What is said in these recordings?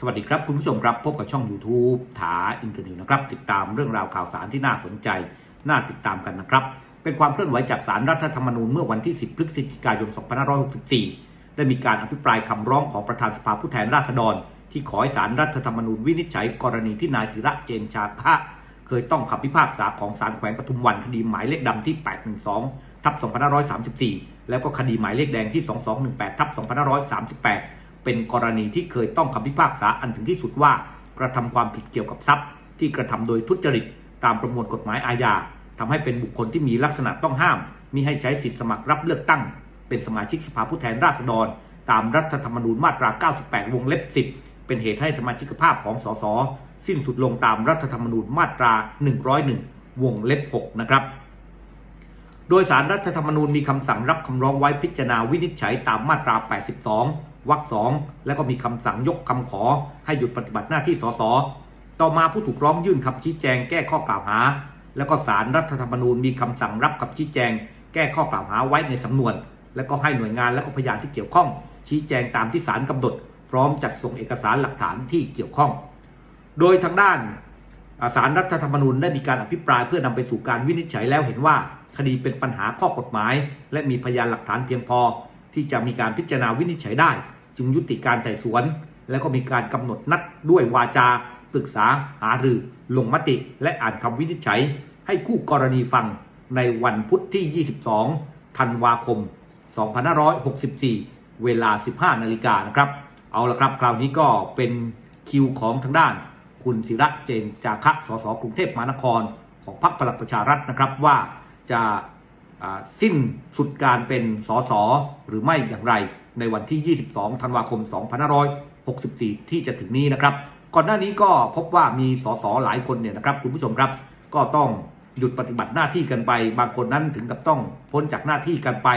สวัสดีครับคุณผู้ชมครับพบกับช่อง YouTube ถาอินเทอร์นิวนะครับ ติดตามเรื่องราวข่าวสารที่น่าสนใจ น่าติดตามกันนะครับ เป็นความเคลื่อนไหวจากสารรัฐธรรมนูญเมื่อวันที่ 10 พฤศจิกายน 2564 ได้มีการอภิปรายคำร้องของประธานสภาผู้แทนราษฎร ที่ขอให้สารรัฐธรรมนูญวินิจฉัย กรณีที่นายศิระเจนชาคะเคยต้องคำพิพากษาของศาลแขวงปทุมวันคดีหมายเลขดำที่ 812ทับ2534 แล้วก็คดีหมายเลขแดงที่ 2218ทับ2538 เป็นกรณีที่เคยต้องคำพิพากษาอันถึงที่สุดว่ากระทำความผิดเกี่ยวกับทรัพย์ ที่กระทำโดยทุจริตตามประมวลกฎหมายอาญาทำให้เป็นบุคคลที่มีลักษณะต้องห้ามมิให้ใช้สิทธิสมัครรับเลือกตั้ง เป็นสมาชิกสภาผู้แทนราษฎร ตามรัฐธรรมนูญมาตรา 98 วงเล็บ 10 เป็นเหตุให้สมาชิกภาพของสสสิ้นสุดลงตามรัฐธรรมนูญมาตรา 101 วงเล็บ 6 นะครับ โดยสารรัฐธรรมนูญมีคำสั่งรับคำร้องไว้พิจารณาวินิจฉัยตามมาตรา 82 วรรคสองและก็มีคำสั่งยกคำขอ ให้หยุดปฏิบัติหน้าที่สสต่อมาผู้ถูกร้องยื่นคำชี้แจงแก้ข้อกล่าวหา แล้วก็สารรัฐธรรมนูญมีคำสั่งรับคำชี้แจง แก้ข้อกล่าวหาไว้ในสำนวน แล้วก็ให้หน่วยงานและก็พยานที่เกี่ยวข้อง ชี้แจงตามที่ศาลกำหนด พร้อมจัดส่งเอกสารหลักฐานที่เกี่ยวข้อง โดยทางด้านสารรัฐธรรมนูญได้มีการอภิปรายเพื่อนำไปสู่การวินิจฉัยแล้วเห็นว่า คดีเป็นปัญหาข้อกฎหมาย และมีพยานหลักฐานเพียงพอ ที่จะมีการพิจารณาวินิจฉัยได้ จึงยุติการไต่สวน และก็มีการกำหนดนัดด้วยวาจาปรึกษาหารือ ลงมติ และอ่านคำวินิจฉัย ให้คู่กรณีฟังในวันพุธที่ 22 ธันวาคม 2564 เวลา 15 นาฬิกานะครับ เอาละครับ คราวนี้ก็เป็นคิวของทางด้าน คุณศิระเจนจาคะสสกรุงเทพมหานคร ของพรรคพลังประชารัฐนะครับว่าจะสิ้นสุดการเป็นสสหรือไม่อย่างไร ในวันที่ 22 ธันวาคม 2564 ที่จะถึงนี้นะครับ ก่อนหน้านี้ก็พบว่ามีสสหลายคนเนี่ยนะครับคุณผู้ชมครับ ก็ต้องหยุดปฏิบัติหน้าที่กันไป บางคนนั้นถึงกับต้องพ้นจากหน้าที่กันไป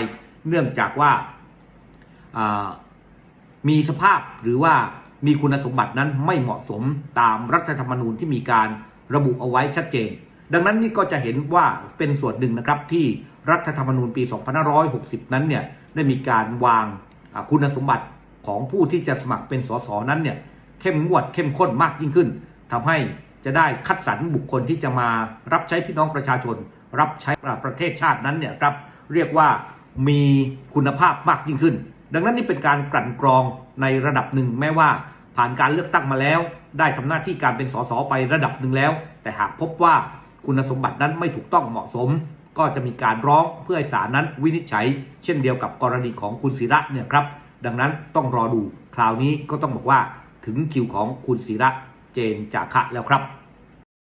เนื่องจากว่ามีสภาพหรือว่ามีคุณสมบัตินั้นไม่เหมาะสมตามรัฐธรรมนูญที่มีการระบุเอาไว้ชัดเจน ดังนั้นนี่ก็จะเห็นว่าเป็นส่วนหนึ่งนะครับที่รัฐธรรมนูญปี 2560 นั้นเนี่ยได้มีการวาง คุณสมบัติของผู้ที่จะสมัครเป็นสสนั้นเนี่ยเข้มงวดเข้มข้นมากยิ่งขึ้นทำให้จะได้คัดสรรบุคคลที่จะมารับใช้พี่น้องประชาชน รับใช้ประเทศชาตินั้นเนี่ยครับเรียกว่ามีคุณภาพมากยิ่งขึ้น ดังนั้นนี่เป็นการกลั่นกรองในระดับหนึ่งแม้ว่า ผ่านการเลือกตั้งมาแล้ว ได้ทำหน้าที่การเป็นสสไประดับหนึ่งแล้ว แต่หากพบว่าคุณสมบัตินั้นไม่ถูกต้องเหมาะสม ก็จะมีการร้องเพื่อให้ศาลนั้นวินิจฉัย เช่นเดียวกับกรณีของคุณศิระเนี่ยครับ ดังนั้นต้องรอดู คราวนี้ก็ต้องบอกว่าถึงคิวของคุณศิระเจนจาคะแล้วครับ